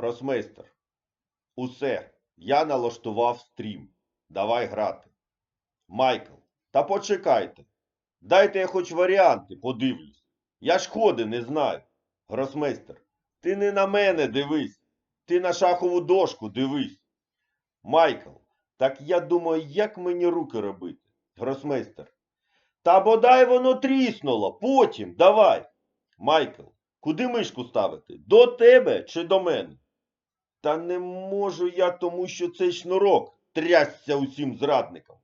Гросмейстер. Усе. Я налаштував стрім. Давай грати. Майкл. Та почекайте. Дайте я хоч варіанти подивлюсь. Я ж ходи не знаю. Гросмейстер. Ти не на мене дивись. Ти на шахову дошку дивись. Майкл. Так я думаю, як мені руки робити? Гросмейстер. Та бодай воно тріснуло. Потім давай. Майкл. Куди мишку ставити? До тебе чи до мене? Та не можу я, тому що цей шнурок трясся усім зрадникам.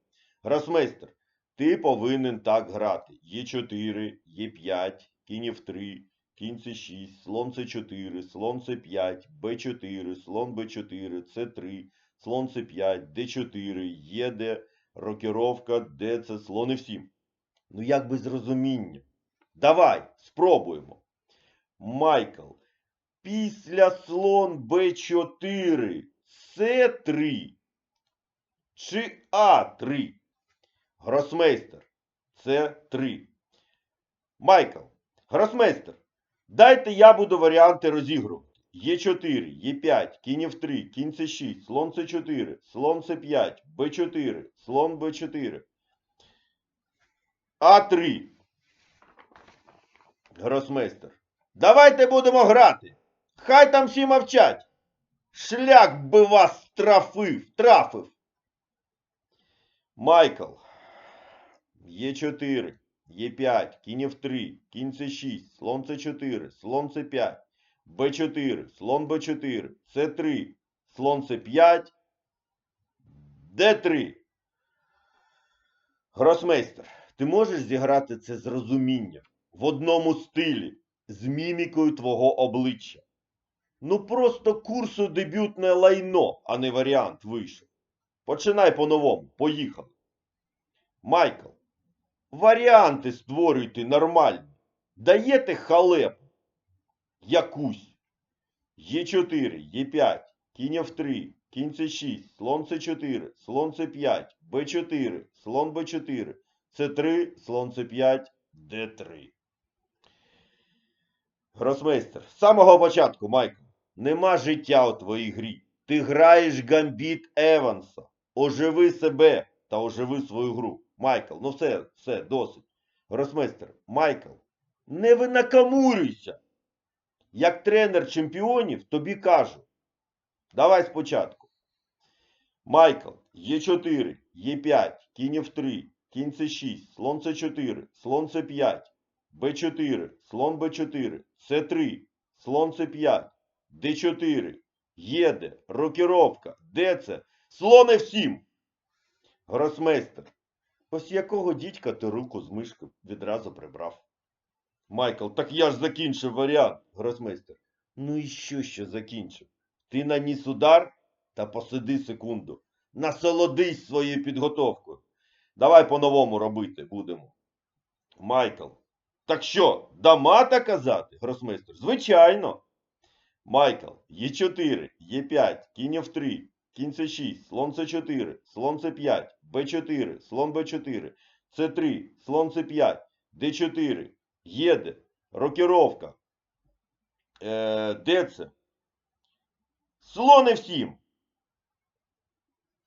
Гросмейстер, ти повинен так грати. Є4, Є5, кінь F3, кінь С6, слон С4, слон С5, Б4, слон Б4, С3, слон С5, Д4, ЄД, рокіровка, ДЦ, слон F7. Ну як без розуміння. Давай, спробуємо. Майкл. Після слон Б4 С3 чи А3? Гросмейстер. С3. Майкл. Гросмейстер. Дайте я буду варіанти розігрувати. Е4, Е5, кінь F3, кінь С6, слон С4, слон С5, Б4, слон Б4. А3. Гросмейстер. Давайте будемо грати. Хай там всі мовчать. Шлях би вас трафив, трафив. Майкл. Е4, Е5, кінь F3, кінь С6, слон С4, слон С5, Б4, слон Б4, С3, слон С5, Д3. Гросмейстер, ти можеш зіграти це з розумінням в одному стилі, з мімікою твого обличчя. Ну просто курсу дебютне лайно, а не варіант вийшов. Починай по-новому, поїхали. Майкл, варіанти створюйте нормальні. Даєте халепу. Якусь. Е4, Е5, кінь F3, кінь С6, слон С4, слон С5, Б4, слон Б4, С3, слон С5, Д3. Гросмейстер, з самого початку, Майкл, нема життя у твоїй грі. Ти граєш гамбіт Еванса. Оживи себе та оживи свою гру. Майкл, ну все, все, досить. Гросмейстер, Майкл, не винакамурюйся. Як тренер чемпіонів тобі кажу. Давай спочатку. Майкл, Е4, Е5, кінь F3, кінь С6, слон С4, слон С5, Б4, слон Б4, С3, слон С5, Д4, Єде, рокіровка, ДЦ, слон F7. Гросмейстер. Ось якого дідька ти руку з мишки відразу прибрав? Майкл, так я ж закінчив варіант, гросмейстер. Ну і що ще закінчив? Ти наніс удар та посиди секунду. Насолодись своєю підготовкою. Давай по-новому робити будемо. Майкл. Так що, дамата казати, гросмейстер? Звичайно. Майкл, Е4, Е5, кінь F3, кінь С6, слон С4, слон С5, Б4, слон Б4, С3, слон С5, Д4, Єде, рокіровка, е, ДЦ, слон F7.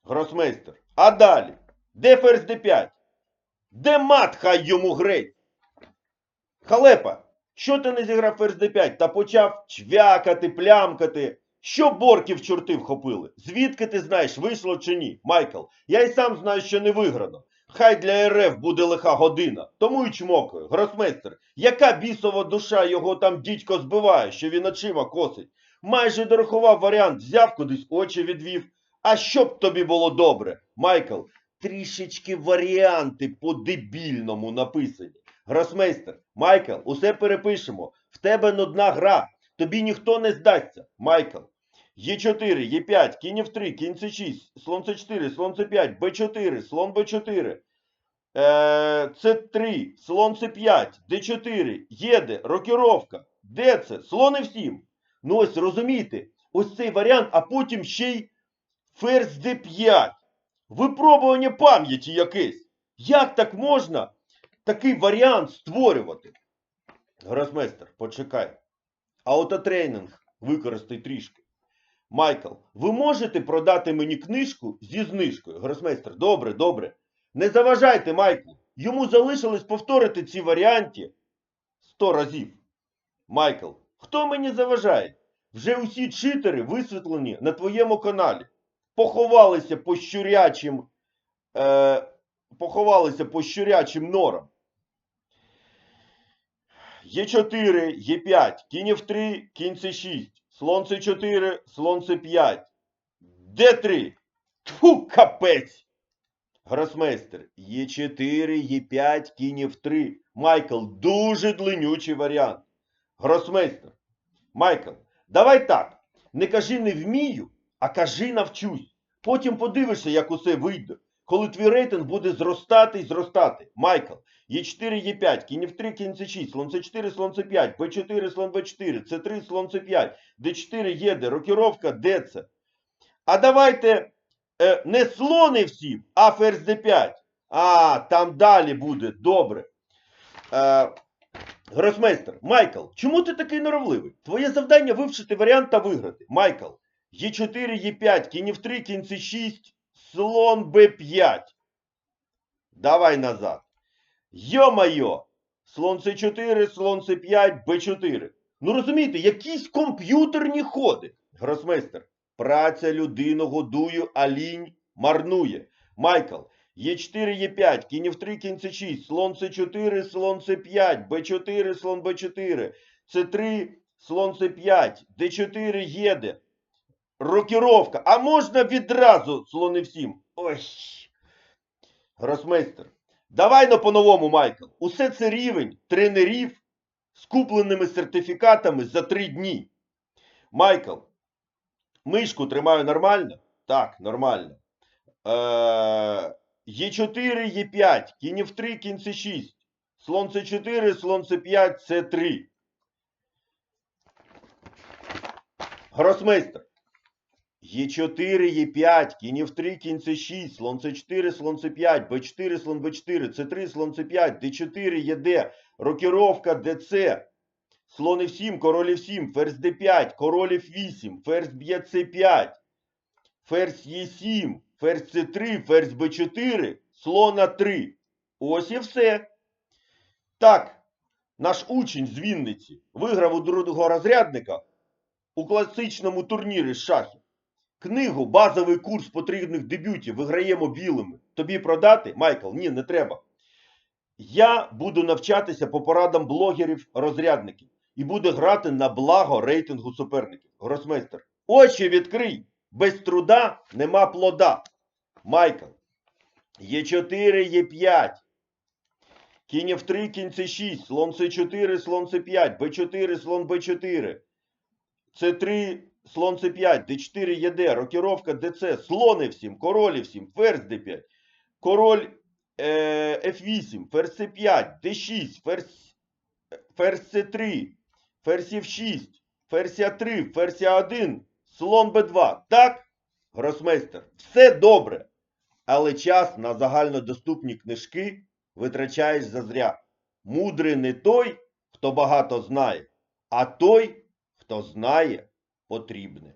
Гросмейстер. А далі? Де ферзь Д5? Де мат хай йому греть? Халепа, що ти не зіграв ферзь Д5 та почав чвякати, плямкати? Що борків чорти вхопили? Звідки ти знаєш, вийшло чи ні? Майкл, я й сам знаю, що не виграно. Хай для РФ буде лиха година. Тому й чмокаю. Гросмейстер, яка бісова душа його там дідько збиває, що він очима косить? Майже дорахував варіант, взяв кудись очі відвів. А щоб тобі було добре, Майкл, трішечки варіанти по-дебільному написані. Гросмейстер, Майкл, усе перепишемо. В тебе нудна гра. Тобі ніхто не здасться. Майкл. Е4, Е5, кінь F3, кінь С6, слон С4, слон С5, Б4, слон Б4, е, С3, слон С5, Д4, Єде, рокіровка, ДЦ, слон F7. Ну ось розумієте, ось цей варіант, а потім ще й ферзь Д5. Випробування пам'яті якесь. Як так можна такий варіант створювати? Гросмейстер, почекай. Аутотренінг використай трішки. Майкл, ви можете продати мені книжку зі знижкою? Гросмейстер, добре, добре. Не заважайте, Майклу. Йому залишилось повторити ці варіанти сто разів. Майкл, хто мені заважає? Вже усі читери висвітлені на твоєму каналі. Поховалися по щурячим, е, поховалися по щурячим норам. Є4, Є5, кінь F3, кінь С6, слон С4, слон С5. Д3. Тьфу, капець. Гросмейстер. Є4, Є5, кінь F3. Майкл, дуже длинючий варіант. Гросмейстер. Майкл, давай так. Не кажи не вмію, а кажи навчусь. Потім подивишся, як усе вийде. Коли твій рейтинг буде зростати і зростати. Майкл, Е4, Е5, кінь F3, кінь С6, слон С4, слон С5, Б4, слон Б4, С3, слон С5, Д4, Єде, рокіровка, ДЦ. А давайте е, не слони всі, а ферзь Д5. А, там далі буде, добре. Е, Гросмейстер, Майкл, чому ти такий норовливий? Твоє завдання вивчити варіант та виграти. Майкл, Е4, Е5, кінь F3, кінь С6, слон Б5. Давай назад. Йо-майо! Слон С4, слон С5, Б4. Ну розумієте, якісь комп'ютерні ходи. Гросмейстер, праця людину годує, а лінь марнує. Майкл, Е4, Е5, кінь F3, кінь С6, слон С4, слон С5, Б4, слон Б4, С3, слон С5, Д4, Єде. Рокіровка. А можна відразу слони всім? Ой. Гросмейстер. Давай на по-новому, Майкл. Усе це рівень тренерів з купленими сертифікатами за три дні. Майкл. Мишку тримаю нормально? Так, нормально. Е, Е4, Е5, кінь F3, кінь С6, слон С4, слон С5, С3. Гросмейстер. Е4, Е5, кінь F3, кінь С6, слон С4, слон С5, Б4, слон Б4, С3, слон С5, Д4, ЕД, рокіровка ДЦ, слон F7, король F7, ферзь Д5, король F8, ферзь б'є С5, ферзь Е7, ферзь С3, ферзь Б4, слон А3. Ось і все. Так, наш учень з Вінниці виграв у другого розрядника у класичному турнірі з шахів. Книгу Базовий курс потрібних дебютів виграємо білими. Тобі продати? Майкл, ні, не треба. Я буду навчатися по порадам блогерів-розрядників і буду грати на благо рейтингу суперників. Гросмейстер. Очі відкрий! Без труда нема плода. Майкл. Е4, Е5. Кінь F3, кінь С6, слон С4, слон С5, Б4, слон Б4. С3, слон С5, Д4, ЄД, рокіровка ДЦ, слони всім, королі всім, ферзь Д5, король е, F8, ферзь С5, Д6, ферзь, ферзь С3, ферзь F6, ферзь А3, ферзь А1, слон Б2. Так, гросмейстер, все добре. Але час на загальнодоступні книжки витрачаєш зазря. Мудрий не той, хто багато знає, а той, хто знає потрібне.